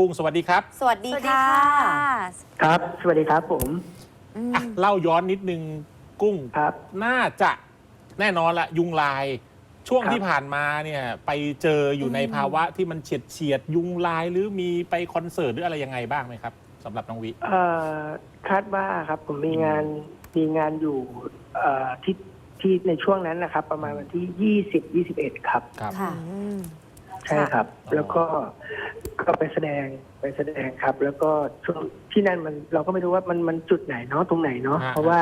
กุ้งสวัสดีครับสวัสดีสวัสดีค่ะค่ะครับ สวัสดีครับผมอืมอะเล่าย้อนนิดนึงกุ้ง ครับ น่าจะแน่นอนละยุงลาย ช่วงครับ ที่ผ่านมาเนี่ยไปเจออยู่ในภาวะที่มันเฉียดเฉียดๆยุงลายหรือมีไปคอนเสิร์ตหรืออะไรยังไงบ้างไหมครับสำหรับน้องวิ เอ่อคาดว่าครับผมมีงานมีงานอยู่เอ่อที่ที่ในช่วงนั้นนะครับ ประมาณวันที่ยี่สิบยี่สิบเอ็ดครับ ครับ ค่ะ อืม ใช่ครับอ๋อแล้วก็ ก็ไปแสดงไปแสดงครับ แล้วก็ช่วงที่นั่นมันเราก็ไม่รู้ว่ามันมันจุดไหนเนาะตรงไหนเนาะเพราะว่า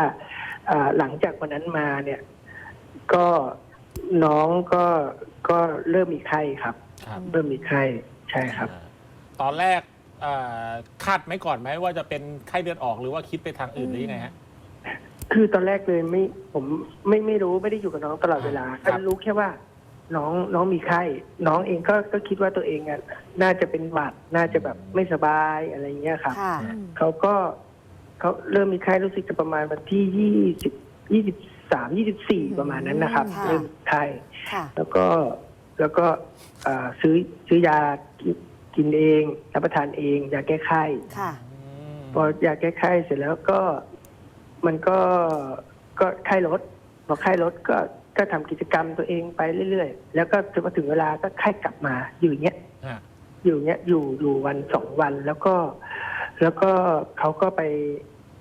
เอ่อหลังจากวันนั้นมาเนี่ย ก็น้องก็ก็เริ่มมีไข้ครับ ครับเริ่มมีไข้ใช่ครับ อ่าตอนแรกเอ่อคาดไหมก่อนไหมว่าจะเป็นไข้เลือดออกหรือว่าคิดไปทางอื่นหรือยังไงฮะ คือตอนแรกเลยไม่ผมไม่ไม่รู้ไม่ได้อยู่กับน้องตลอดเวลาครัก็บรู้แค่ว่า น้องน้องมีไข้ น้องเองก็ก็คิดว่าตัวเองอะน่าจะเป็นหวัดน่าจะแบบไม่สบายอะไรเงี้ยครับค่ะ เขาก็เขาเริ่มมีไข้รู้สึกจะประมาณวันที่ยี่สิบยี่สิบสามยี่สิบสี่ประมาณนั้นนะครับ ค่ะ เริ่มมีไข้ค่ะ แล้วก็แล้วก็อ่าซื้อซื้อยากินกินเองรับประทานเองยาแก้ไข้ ค่ะมพอยาแก้ไข้เสร็จแล้วก็มันก็ก็ไข้ลดพอไข้ลดก็ ก็ทำกิจกรรมตัวเองไปเรื่อยๆ แล้วก็พอถึงเวลาก็ไข้กลับมาอยู่อย่างเงี้ยฮะอยู่อย่างเงี้ยอยู่อยู่วันสองวันแล้วก็ แล้วก็เขาก็ไป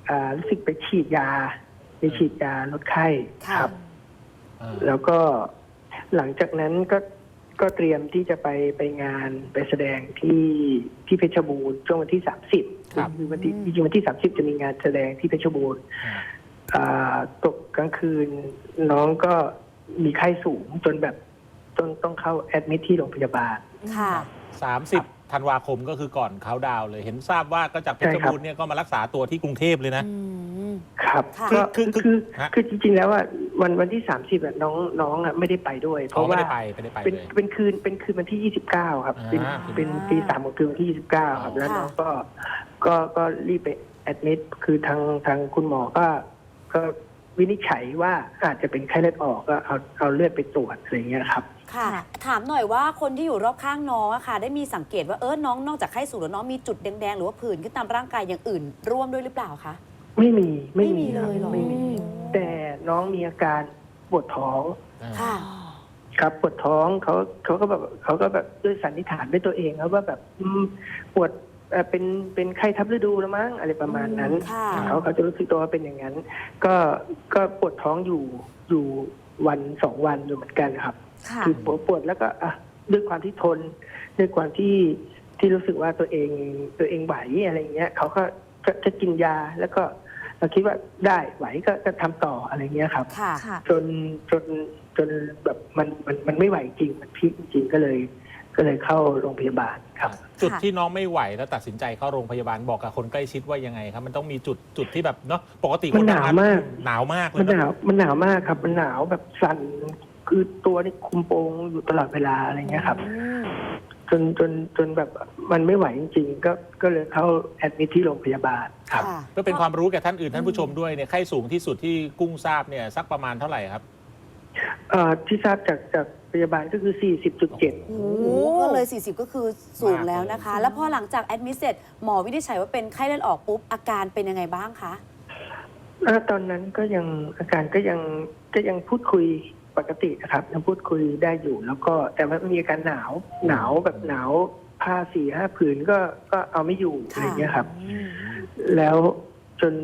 อ่ารู้สึกไปฉีดยา ไปฉีดยาลดไข้ค่ะครับอ่าแล้วก็หลังจากนั้นก็ก็เตรียมที่จะไปไปงานไปแสดงที่ที่เพชรบูรณ์ช่วงวันที่สามสิบครับคือวันที่จริงๆวันที่สามสิบจะมีงานแสดงที่เพชรบูรณ์อ่าอ่าตกกลางคืนน้องก็ มีไข้สูงจนแบบจนต้องเข้าแอดมิทที่โรงพยาบาล ค่ะสามสิบธันวาคมก็คือก่อนเขาดาวน์เลย เห็นทราบว่าก็จากเพชรใช่ครับบูรณ์เนี่ยก็มารักษาตัวที่กรุงเทพเลยนะ อืม ครับค่ะ ก็คืคืออคือคือฮะ คือจริง ๆ แล้วว่าวันวันที่สามสิบน้องน้องอะไม่ได้ไปด้วย เพเขาราะไม่ว่าได้ไปไม่ได้ไปเป็นเลย เป็นคืนเป็นคืนวันที่ยี่สิบเก้าครับ เป็นอ่า เป็นตีสามของคืนวันที่ยี่สิบเก้าครับ แล้วค่ะ น้องก็ก็ก็รีบไปแอดมิดคือทางทางคุณหมอก็ก็ วินิจฉัยว่าอาจจะเป็นไข้เลือดออกก็เอาเอาเลือดไปตรวจอะไรเงี้ยครับค่ะค่ะ ถามหน่อยว่าคนที่อยู่รอบข้างน้องอะค่ะ ได้มีสังเกตว่าเออน้องนอกจากไข้สูงแล้วน้องมีจุดแดงๆ หรือว่าผื่นขึ้นตามร่างกายอย่างอื่น ร่วมด้วยหรือเปล่าคะ ไม่มีไม่ไม่มีมีครับเลยเหรอ ไม่มีแต่น้องมีอาการปวดท้องอ่าค่ะ ครับปวดท้องเขาเขาก็แบบเขาก็แบบด้วยสันนิษฐานด้วยตัวเองครับว่าแบบอืมปวด เอ่อเป็นเป็นไข้ทับฤดูแล้วมั้งอะไรประมาณนั้นค่ะ เขาเขาจะรู้สึกตัวว่าเป็นอย่างนั้น ก็ก็ปวดท้องอยู่อยู่วันสองวันอยู่เหมือนกันครับ ค่ะ คือปวดปวดแล้วก็อะด้วยความที่ทนด้วยความที่ที่รู้สึกว่าตัวเองตัวเองไหวอะไรอย่างเงี้ยเขาก็ก็จะกินยาแล้วก็เราคิดว่าได้ไหวก็ก็ทำต่ออะไรเงี้ยครับ ค่ะ ค่ะ จนจนจนแบบมันมันมันไม่ไหวจริงมันพีคจริงก็เลย ก็เลยเข้าโรงพยาบาลครับ จุดค่ะที่น้องไม่ไหวแล้วตัดสินใจเข้าโรงพยาบาลบอกกับคนใกล้ชิดว่ายังไงครับ มันต้องมีจุดจุดที่แบบเนาะปกติมันคหนาวมาก หนาวมากเลมัยนหเนนาวอะมันหนาวมากครับมันหนาวแบบสั่นคือตัวนี่คุมโปงอยู่ตลอดเวลาอะไรเงี้ยครับอืมจนจนจนแบบมันไม่ไหวจริง ๆ ก็ก็เลยเข้าแอดมิทที่โรงพยาบาลครับ ค่ะ เพื่อเป็นความรู้แก่ท่านอื่นท่านผู้ชมด้วยเนี่ยไข้สูงที่สุดที่กุ้งทราบเนี่ยสักประมาณเท่าไหร่ครับ เอ่อที่ทราบจากจากพยาบาลก็คือ 40.7 โอ้โหก็เลย 40 ก็คือสูงแล้วนะคะมากเลยแล้วพอหลังจากแอดมิสเสร็จหมอวินิจฉัยว่าเป็นไข้เลือดออกปุ๊บ อาการเป็นยังไงบ้างคะอ่าตอนนั้นก็ยังอาการก็ยังก็ยังพูดคุยปกตินะครับ ยังพูดคุยได้อยู่ แล้วก็แต่ว่ามีอาการหนาวหนาวแบบหนาวผ้าสี่ห้าผืนก็ก็เอาไม่อยู่อะไรเงี้ยครับอืมแล้ว จน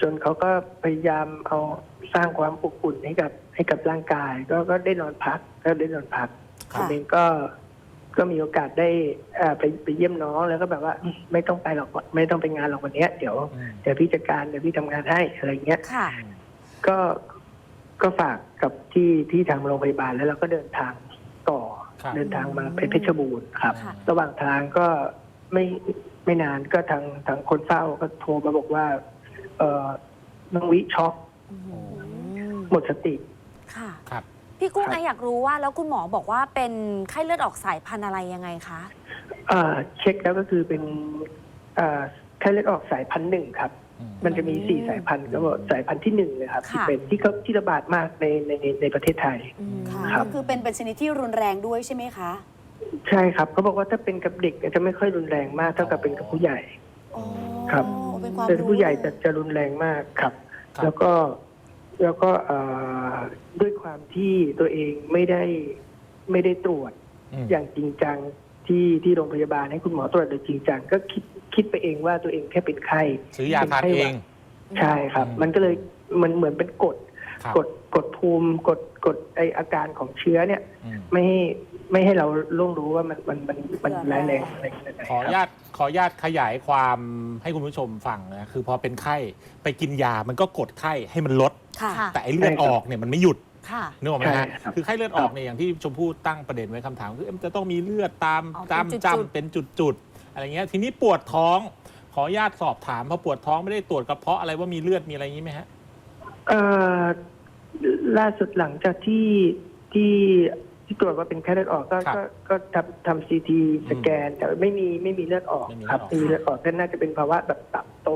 จนเขาก็พยายามเอาสร้างความอบอุ่นให้กับให้กับร่างกาย ก็ก็ได้นอนพักก็ได้นอนพักค่ะผมเองก็ก็มีโอกาสได้เอ่อไปไปเยี่ยมน้องแล้วก็แบบว่าอืมไม่ต้องไปหรอกไม่ต้องไปงานหรอกวันเนี้ยเดี๋ยวอืม เดี๋ยวพี่จัดการเดี๋ยวพี่ทำงานให้อะไรเงี้ย ค่ะ ก็ก็ฝากกับที่ที่ทางโรงพยาบาลแล้วเราก็เดินทางต่อครับ เดินทางมาไปเพชรบูรณ์ครับ ค่ะ ระหว่างทางก็ไม่ไม่นานก็ทางทางคนเฝ้าก็โทรมาบอกว่า เออน้องวิช็อกอืมหมดสติ ค่ะ ครับ พี่กุ้งครับไออยากรู้ว่าแล้วคุณหมอบอกว่าเป็นไข้เลือดออกสายพันธุ์อะไรยังไงคะเอ่อเช็คแล้วก็คือเป็นเอ่อไข้เลือดออกสายพันธุ์หนึ่งครับ อืม มันจะมีสี่สายพันธุ์ก็บอกสายพันธุ์ที่หนึ่งเลยครับที่ค่ะ เป็นที่เขาที่ระบาดมากในในในประเทศไทย อืมค่ะครับ ก็คือเป็นเป็นชนิดที่รุนแรงด้วยใช่ไหมคะ ใช่ครับเขาบอกว่าถ้าเป็นกับเด็กเนี่ยจะไม่ค่อยรุนแรงมากเท่ากับเป็นกับผู้ใหญ่ อ๋อครับเป็นความเป็นรู้ผู้ใหญ่จะจะรุนแรงมากครับ ครับ แล้วก็แล้วก็เอ่อด้วยความที่ตัวเองไม่ได้ไม่ได้ตรวจอืมอย่างจริงจังที่ที่โรงพยาบาลให้คุณหมอตรวจโดยจริงจังก็คิดคิดไปเองว่าตัวเองแค่เป็นไข้ซื้อยาทานเอง ใช่ครับ อืม มันก็เลยมันเหมือนเป็นกฎครับกฎกฎภูมิกฎกฎไออาการของเชื้อเนี่ย อืม ไม่ให้ ไม่ให้เราล่วงรู้ว่ามันมันมันมันร้ายแรงอะไรขนาดไหนขออนุครับญาตขออนุญาตขยายความให้คุณผู้ชมฟังนะคือพอเป็นไข้ไปกินยามันก็กดไข้ให้มันลด ค่ะค่ะแต่ไอ้เลือดออกเนี่ยมันไม่หยุดค่ะ นึกออกไหมใช่ฮะครับคือไข้เลือดออกเนี่ยอย่างที่ชมพู่ตั้งประเด็นไว้คำถามคือเอ๊ะมันจะต้องมีเลือดตามอ๋อตามเป็นจุดๆ จำเป็นจุดๆอะไรเงี้ยทีนี้ปวดท้อง ขออนุญาตสอบถามพอปวดท้องไม่ได้ตรวจกระเพาะอะไรว่ามีเลือดมีอะไรอย่างนี้ไหมฮะ เอ่อล่าสุดหลังจากที่ที่ ที่ตรวจว่าเป็นไข้เลือดออกก็ครับก็ก็ทำทำซีทีสแกน แต่ไม่มีไม่มีเลือดออกไม่มีครับเลือดออกไม่มีเลือดออกแต่น่าจะเป็นภาวะแบบตับโต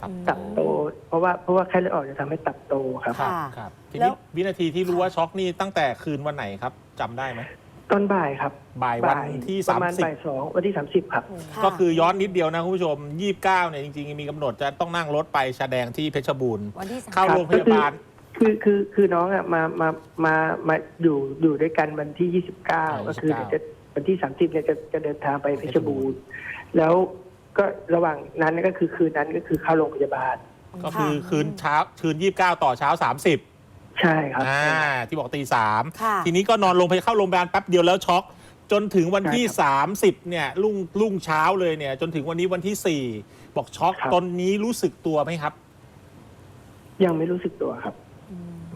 ครับ ตับโต เพราะว่าเพราะว่าไข้เลือดออกจะทำให้ตับโตครับ ครับค่ะครับทีแล้นี้ว วินาทีที่รู้ว่าช็อกนี่ตั้งแต่คืนวันไหนครับจำได้ไหมตอนบ่ายครับบ่ายวันที่ ประมาณบ่าย30 สองวันที่สามสิบครับะ ก็คือย้อนนิดเดียวนะคุณผู้ชม 29เนี่ยจริงๆ มีกำหนดจะต้องนั่งรถไปแสดงที่เพชรบูรณ์ วันที่สาม เข้าครับโรงพยาบาล คือคือคือน้องอะมามามามาอยู่อยู่ด้วยกันวันที่ยี่สิบเก้าอ่าก็คือ29จะวันที่สามสิบเนี่ยจะจะเดินทางไปเพชรบูรณ์แล้วก็ระหว่างนั้นก็คือคืนนั้นก็คือเข้าโรงพยาบาล ก็คือคืนเช้าคืน29ต่อเช้า30ใช่ครับอ่าที่บอกตีสามค่ะทีนี้ก็นอนโรงพยาบาลเข้าโรงพยาบาลแป๊บเดียวแล้วช็อก จนถึงวันที่ใช่ครับ30เนี่ยรุ่งรุ่งเช้าเลยเนี่ย จนถึงวันนี้วันที่ 4 บอกช็อกครับตอนนี้รู้สึกตัวไหมครับ ยังไม่รู้สึกตัวครับ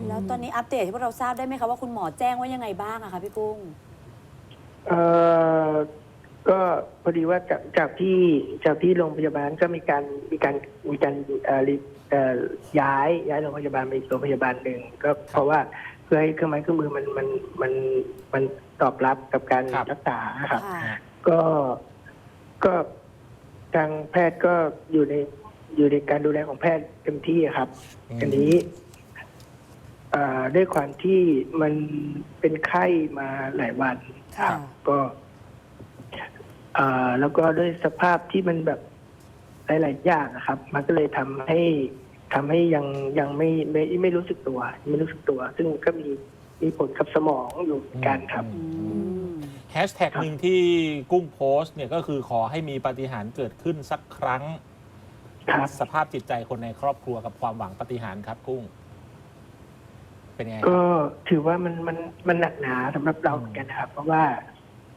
แล้วตอนนี้อัปเดตให้พวกเราทราบได้ไหมคะว่าคุณหมอแจ้งว่ายังไงบ้างอะคะพี่กุ้ง เอ่อก็พอดีว่าจากจากที่จากที่โรงพยาบาลก็มีการมีการมีการเอ่อรีเอ่อย้ายย้ายโรงพยาบาลไปอีกโรงพยาบาลหนึ่งก็เพราะว่าเพื่อให้เครื่องไม้เครื่องมือมันมันมันมันตอบรับกับการครับ รักษาครับ ค่ะ ก็ก็ทางแพทย์ก็อยู่ในอยู่ในการดูแลของแพทย์เต็มที่ครับอืม อันนี้เอ่อ ด้วยความที่มันเป็นไข้มาหลายวันค่ะก็เอ่อแล้วก็ด้วยสภาพที่มันแบบหลายๆอย่างนะครับ มันก็เลยทำให้ทำให้ยังยังไม่ไม่ไม่รู้สึกตัว ไม่รู้สึกตัว ซึ่งก็มีมีผลกับสมองอยู่เหมือนกันครับอือืมมแฮชแท็กหนึ่งที่กุ้งโพสต์เนี่ยก็คือขอให้มีปาฏิหาริย์เกิดขึ้นสักครั้งครับสภาพจิตใจคนในครอบครัวกับความหวังปาฏิหาริย์ครับกุ้ง เป็นไงครับก็ถือว่ามันมันมันหนักหนาสำหรับเราเหมือนกันนะครับ เพราะว่า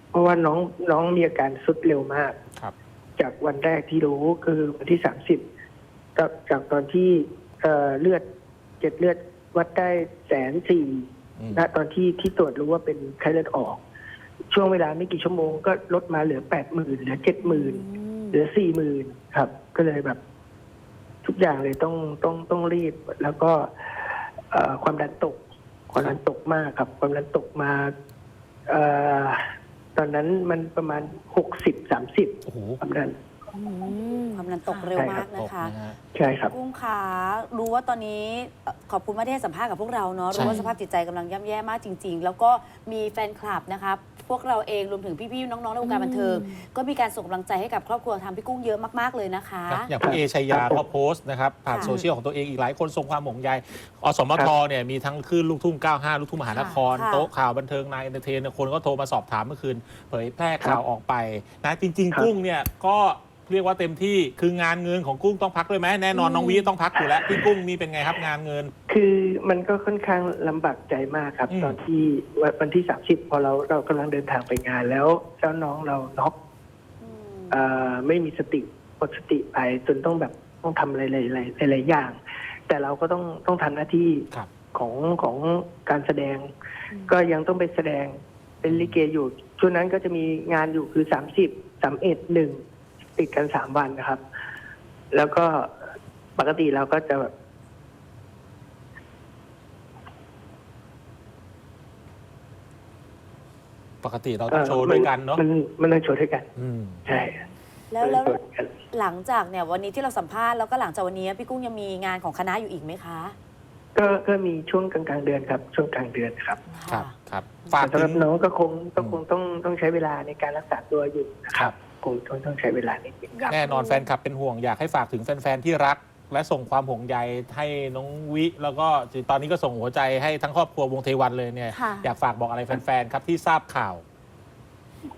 เพราะว่าน้องน้องมีอาการสุดเร็วมากครับ จากวันแรกที่รู้คือวันที่สามสิบจากจากตอนที่เอ่อเลือดเจ็ดเลือดวัดได้แสนสี่อืมณตอนที่ที่ตรวจรู้ว่าเป็นไข้เลือดออก ช่วงเวลาไม่กี่ชั่วโมงก็ลดมาเหลือแปดหมื่นเหลือเจ็ดหมื่นเหลือสี่หมื่นครับ ก็เลยแบบ ทุกอย่างเลยต้องต้องต้องรีบแล้วก็เอ่อ ความดันตก ความดันตกมากครับ ความดันตกมาเอ่อตอนนั้นมันประมาณหกสิบสามสิบโอ้โหความดัน อืมความดันตกเร็วมากตนะกคะ นะฮะ ใช่ครับ กุ้งขารู้ว่าตอนนี้เอ่อขอบคุณมากที่ให้สัมภาษณ์กับพวกเราเนาะใช่ รู้ว่าสภาพจิตใจกำลังย่ำแย่มากจริง ๆ แล้วก็มีแฟนคลับนะคะพวกเราเองรวมถึงพี่ๆน้องๆในวงการบันเทิง ก็มีการส่งกำลังใจให้กับครอบครัวทางพี่กุ้งเยอะมากๆเลยนะคะ ครับอย่างพี่เอชัยยาก็โพสต์นะครับ ผ่านค่ะ โซเชียลของตัวเองอีกหลายคนส่งความห่วงใยอสมทเนี่ยมีทั้งคลื่นลูกทุ่ง 95 ลูกทุ่งมหานคร ค่ะโต๊ะข่าวบันเทิงนายเอนเตอร์เทนเนี่ยคนก็โทรมาสอบถามเมื่อคืน เผยแพร่ข่าวออกไปนะจริงครับๆกุ้งเนี่ยก็ เรียกว่าเต็มที่คืองานเงินของกุ้งต้องพักด้วยไหมแน่นอนน้องวีต้องพักอยู่แล้วพี่กุ้งนี่เป็นไงครับงานเงิน คือมันก็ค่อนข้างลำบากใจมากครับ อืม ตอนที่วันวันที่สามสิบพอเราเรากำลังเดินทางไปงานแล้วเจ้าน้องเราน็อกอืมเอ่อไม่มีสติหมดสติไปจนต้องแบบต้องทำอะไรหลายๆหลายๆอย่าง แต่เราก็ต้องต้องทำหน้าที่ครับ ของของการแสดง ก็ยังต้องไปแสดงเป็นลิเกอยู่ช่วงนั้นก็จะมีงานอยู่คือสามสิบสามเอ็ดหนึ่ง ติดกันสามวันนะครับ แล้วก็ปกติเราก็จะแบบปกติเราต้องโชว์ด้วยกันเนาะมันมันต้องโชว์ด้วยกัน อืมใช่แล้วแล้วมันต้องโชว์ด้วยกันหลังจากเนี่ยวันนี้ที่เราสัมภาษณ์แล้วก็หลังจากวันนี้พี่กุ้งยังมีงานของคณะอยู่อีกไหมคะ ก็ก็มีช่วงกลางๆเดือนครับ ช่วงกลางเดือนครับ ครับครับฝากแต่สำหถึรับงน้องก็คงก็คงต้องต้องใช้เวลาในการรักษาตัวอยู่นะคครัรับบค งต้องต้องใช้เวลานิดนึงครับ แน่นอนแฟนคลับเป็นห่วงอยากให้ฝากถึงแฟน ๆ ที่รัก และส่งความห่วงใยให้น้องวิ แล้วก็ตอนนี้ก็ส่งหัวใจให้ทั้งครอบครัววงเทวันเลยเนี่ย ค่ะ อยากฝากบอกอะไรแฟน ๆ ครับที่ทราบข่าว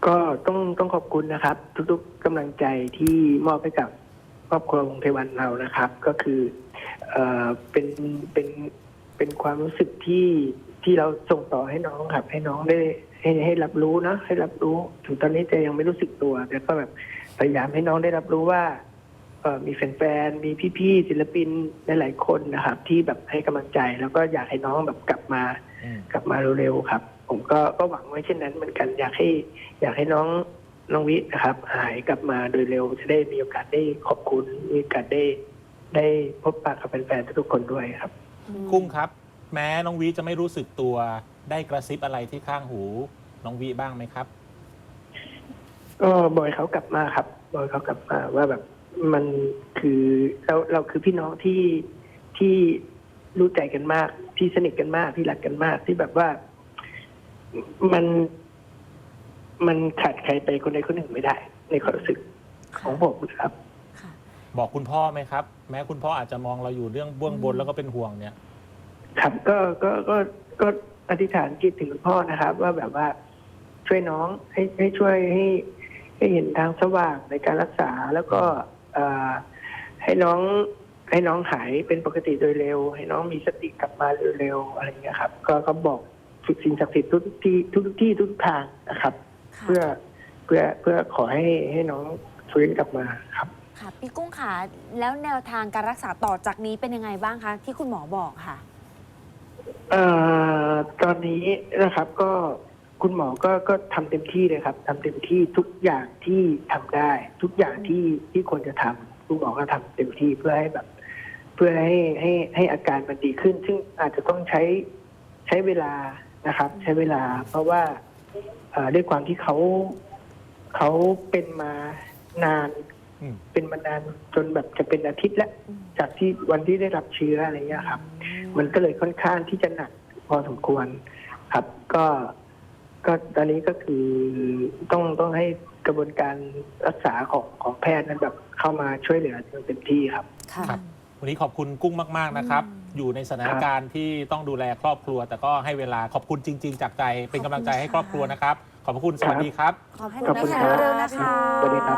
ก็ต้องต้องขอบคุณนะครับ ทุกๆกำลังใจที่มอบให้กับครอบครัววงเทวันเรานะครับ ก็คือเอ่อเป็นเป็นเป็นความรู้สึกที่ที่เราส่งต่อให้น้องครับ ให้น้องได้ ให้ให้รับรู้นะให้รับรู้ ถึงตอนนี้จะยังไม่รู้สึกตัว แต่ก็แบบพยายามให้น้องได้รับรู้ว่าเอ่อมีแฟนๆมีพี่ๆศิลปินหลายๆคนนะครับ ที่แบบให้กำลังใจ แล้วก็อยากให้น้องแบบกลับมาอืมกลับมาเร็วๆครับ ผมก็ก็หวังไว้เช่นนั้นเหมือนกัน อยากให้ อยากให้น้องน้องวินะครับ หายกลับมาโดยเร็ว จะได้มีโอกาสได้ขอบคุณมีโอกาสได้ได้พบปะกับแฟนๆทุกๆคนด้วยครับกุ้งครับ แม้น้องวิจะไม่รู้สึกตัว ได้กระซิบอะไรที่ข้างหูน้องวิบ้างไหมครับ ก็บอยเขากลับมาครับ บอยเขากลับมาว่าแบบมันคือเราเราคือพี่น้องที่ที่รู้ใจกันมาก ที่สนิทกันมากที่รักกันมากที่แบบว่ามันมันขาดใครไปคนใดคนหนึ่งไม่ได้ ในความรู้สึกของผมนะครับค่ะบอกคุณพ่อไหมครับ แม้คุณพ่ออาจจะมองเราอยู่เรื่องเบื้องบนแล้วก็เป็นห่วงเนี่ย ครับก็ก็ก็ก็ อธิษฐานจิตถึงคุณพ่อนะครับ ว่าแบบว่าช่วยน้องให้ให้ช่วยให้ให้เห็นทางสว่างในการรักษาแล้วก็เอ่อให้น้องให้น้องหายเป็นปกติโดยเร็ว ให้น้องมีสติกลับมาเร็วๆอะไรอย่างเงี้ยครับ ก็ก็บอกฝึกสิ่งศักดิ์สิทธิ์ทุกที่ทุกที่ทุกทางนะครับค่ะเพื่อเพื่อเพื่อขอให้ให้น้องฟื้นกลับมาครับ ค่ะพี่กุ้งขาแล้วแนวทางการรักษาต่อจากนี้เป็นยังไงบ้างคะ ที่คุณหมอบอกค่ะ เอ่อตอนนี้นะครับก็คุณหมอก็ก็ทำเต็มที่เลยครับทำเต็มที่ทุกอย่างที่ทำได้ ทุกอย่างที่ที่ควรจะทำคุณหมอก็ทำเต็มที่เพื่อให้แบบ เพื่อให้ให้ให้อาการมันดีขึ้น ซึ่งอาจจะต้องใช้ใช้เวลานะครับ ใช้เวลา เพราะว่าเอ่อด้วยความที่เขาเขาเป็นมานาน เป็นมานานจนแบบจะเป็นอาทิตย์แล้วอืมจากที่วันที่ได้รับเชื้ออะไรเงี้ยครับ มันก็เลยค่อนข้างที่จะหนักพอสมควรครับ ก็ก็ตอนนี้ก็คือต้องต้องให้กระบวนการรักษาของของแพทย์นั้นแบบเข้ามาช่วยเหลืออย่างเต็มที่ครับค่ะครับ วันนี้ขอบคุณกุ้งมาก ๆ นะครับอืมอยู่ในสถานการณ์ที่ต้องดูแลครอบครัว แต่ก็ให้เวลาขอบคุณจริง ๆ จากใจเป็นกำลังใจให้ครอบครัวนะครับ ขอบพระคุณสวัสดีครับ ขอบให้คุณดูนะแลคะเร็วๆนะคะสวัสดีครับ